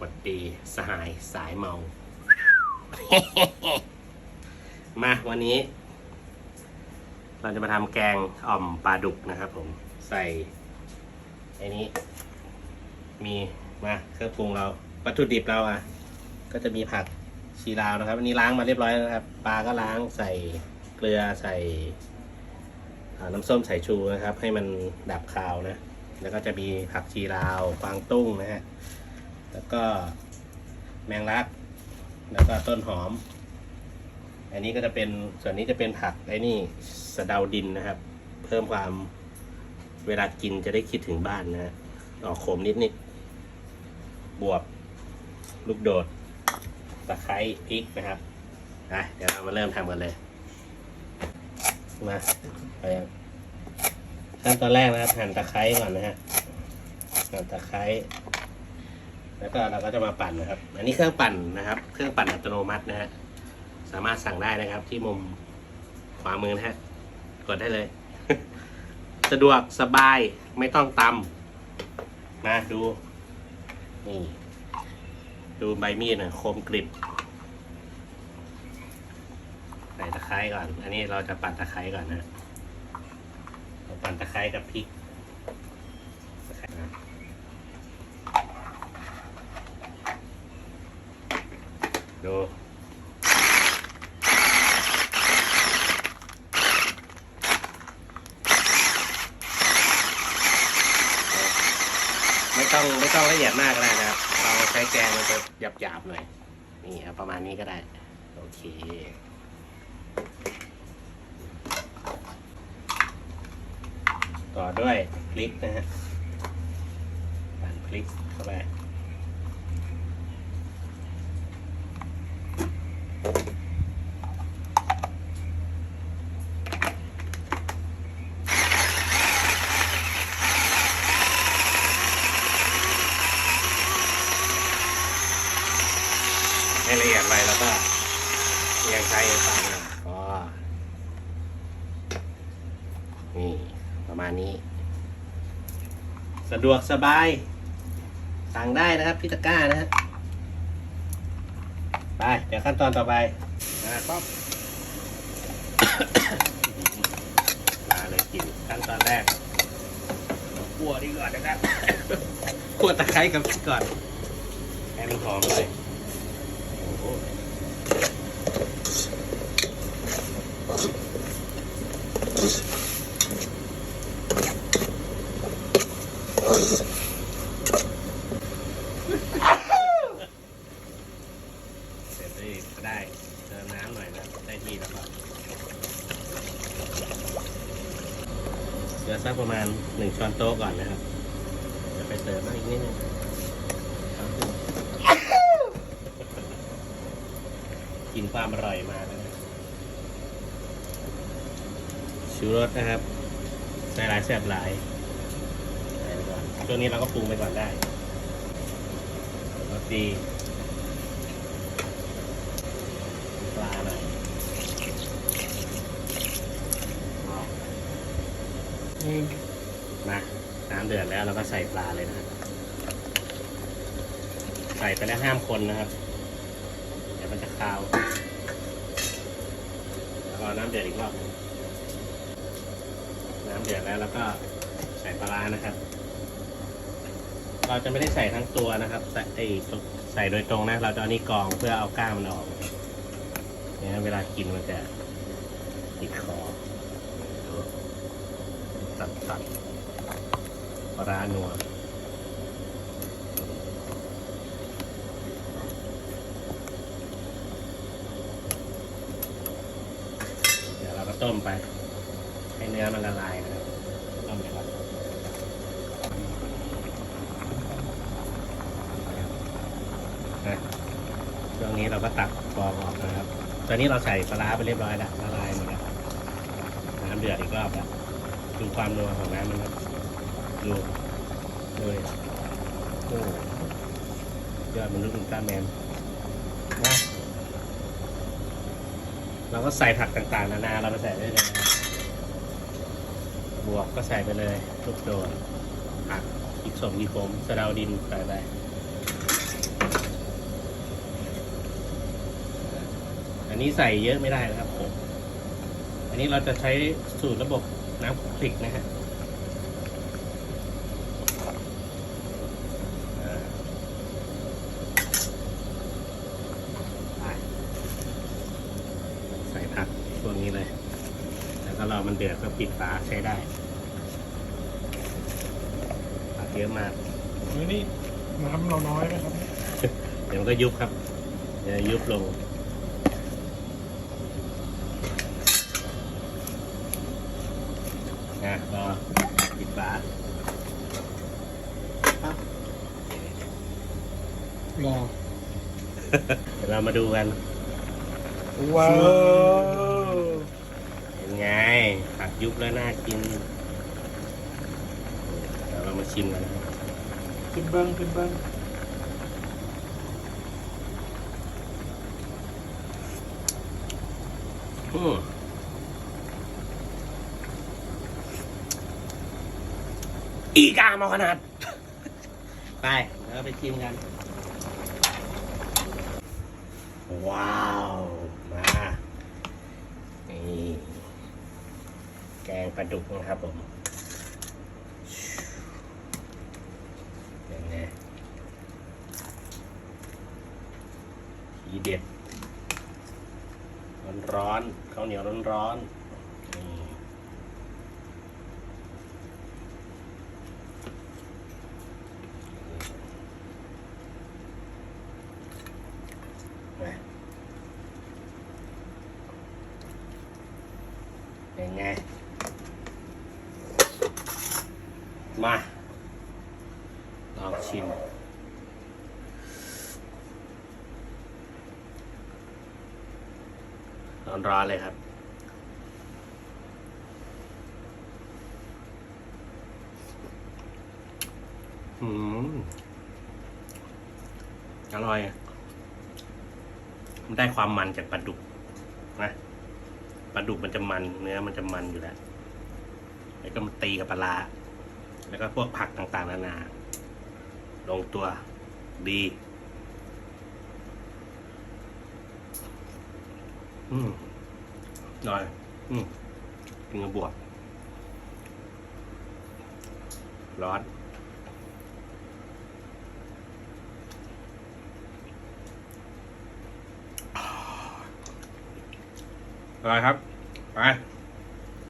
หวัดดีสหายสายเมา มาวันนี้ เราจะมาทำแกงอ่อมปลาดุกนะครับผมใส่ไอ้นี้ มีมาเครื่องปรุงเรา วัตถุดิบเราอะ ก็จะมีผักชีลาวนะครับอันนี้ล้างมาเรียบร้อยแล้วนะครับปลาก็ล้างใส่เกลือใส่น้ำส้มสายชูนะครับ ให้มันดับคาวนะ แล้วก็จะมีผักชีลาวกวางตุ้งนะฮะ ก็แมงลัก แล้วก็ต้นหอม อันนี้ก็จะเป็นส่วนนี้จะเป็นผักไอ้นี่สะเดาดินนะครับ เพิ่มความเวลากินจะได้คิดถึงบ้านนะฮะออกขมนิดนิดบวบลูกโดดตะไคร้พริกนะครับไปเดี๋ยวเรามาเริ่มทำกันเลยมาไปขั้นตอนแรกนะครับหั่นตะไคร้ก่อนนะฮะหั่นตะไคร้ แล้วก็เราก็จะมาปั่นนะครับ อันนี้เครื่องปั่นนะครับ เครื่องปั่นอัตโนมัตินะฮะ สามารถสั่งได้นะครับ ที่มุมขวามือนะฮะ กดได้เลย สะดวกสบายไม่ต้องตำมาดู นี่ ดูใบมีดนะคมกริบ ใส่ตะไคร้ก่อน อันนี้เราจะปั่นตะไคร้ก่อนนะปั่นตะไคร้กับพริกตะไคร้นะ ดูไม่ต้องไม่ต้องละเอียดมากก็ได้นะครับ เราใช้แกงมันจะหยาบๆหน่อย นี่เอาประมาณนี้ก็ได้ โอเค ต่อด้วยพริกนะฮะปั่นพริกเข้าไป ให้ละเอียดไปแล้วก็ยังใช้ยังใส่นะอ๋อนี่ประมาณนี้ สะดวกสบาย สั่งได้นะครับพิตาก้านะฮะไป เดี๋ยวขั้นตอนต่อไปนะป๊อบมาเลยกินขั้นตอนแรกคั่วดีก่อนนะครับคั่วตะไคร้กับพริกก่อนให้มันหอมเลย เสร็จได้ก็ได้เติมน้ำหน่อยนะได้ที่แล้วก็เดี๋ยวสักประมาณหนึ่งช้อนโต๊ะก่อนนะครับเดี๋ยวไปเติมมาอีกนิดนึงกินความอร่อยมาแล้วนะชูรสนะครับใส่หลายแซ่บหลาย ช่วงนี้เราก็ปรุงไปก่อนได้รสดีปลาหน่อยมาน้ำเดือดแล้วเราก็ใส่ปลาเลยนะครับใส่ไปแล้วห้ามคนนะครับ เดี๋ยวมันจะคาวแล้วก็น้ำเดือดอีกรอบหนึ่งน้ำเดือดแล้วแล้วก็ใส่ปลาร้านะครับ เราจะไม่ได้ใส่ทั้งตัวนะครับ ใส่ไอ้ใส่โดยตรงนะ เราจะเอานี่กรองเพื่อเอาก้างมันออกเนี่ยเวลากินมันจะติดคอตัดตัดปลาร้านัวเดี๋ยวเราก็ต้มไป ให้เนื้อมันละลายนะครับ ต้มไปก่อนนะช่วง นี้เราก็ตักฟองออกนะครับ ตอนนี้เราใส่ปลาร้าไปเรียบร้อยแล้วละลายหมดแล้วน้ำเดือดอีกรอบแล้วดูความนัวของน้ำมันครับดูดูดิโอ้ยอดมนุษย์อุลตร้าแมนนะเราก็ใส่ผักต่างๆ นานาเราไปใส่ได้เลยบวกก็ใส่ไปเลยลูกโดดผักพริกสมพริกผมสะเดาดินใส่ไป นนี้ใส่เยอะไม่ได้นะครับผม อันนี้เราจะใช้สูตรระบบน้ำคลุกคลิกนะฮะอ่าไปใส่ผักช่วงนี้เลย แล้วก็รอมันเดือดก็ปิดฝาใช้ได้ผักเยอะมากเฮ้ยนี่น้ำเราน้อยไหมครับ เดี๋ยวมันก็ยุบครับเดี๋ยวยุบลง นะรอปิดฝารอเดี๋ยวเรามาดูกัน ว้าวเป็นไงผักยุบแล้วน่ากินเดี๋ยวเรามาชิมกันนะครับขึ้นเบิ้งขึ้นเบิ้งอืม อีกามาขนาด ไปแล้วไปชิมกัน ว้าว มานี่แกงปลาดุกนะครับผมยังไงทีเด็ดร้อนๆข้าวเหนียวร้อนๆนี่มาเป็นไง มาลองชิม ร้อนๆเลยครับ อืม อร่อยมันได้ความมันจากปลาดุกนะปลาดุกมันจะมัน เนื้อมันจะมันอยู่แล้ว แล้วก็มันตีกับปลาร้า แล้วก็พวกผักต่างๆ นานา ลงตัวดี อืมอร่อย อืมกินกับบวกร้อนอร่อยครับ ไป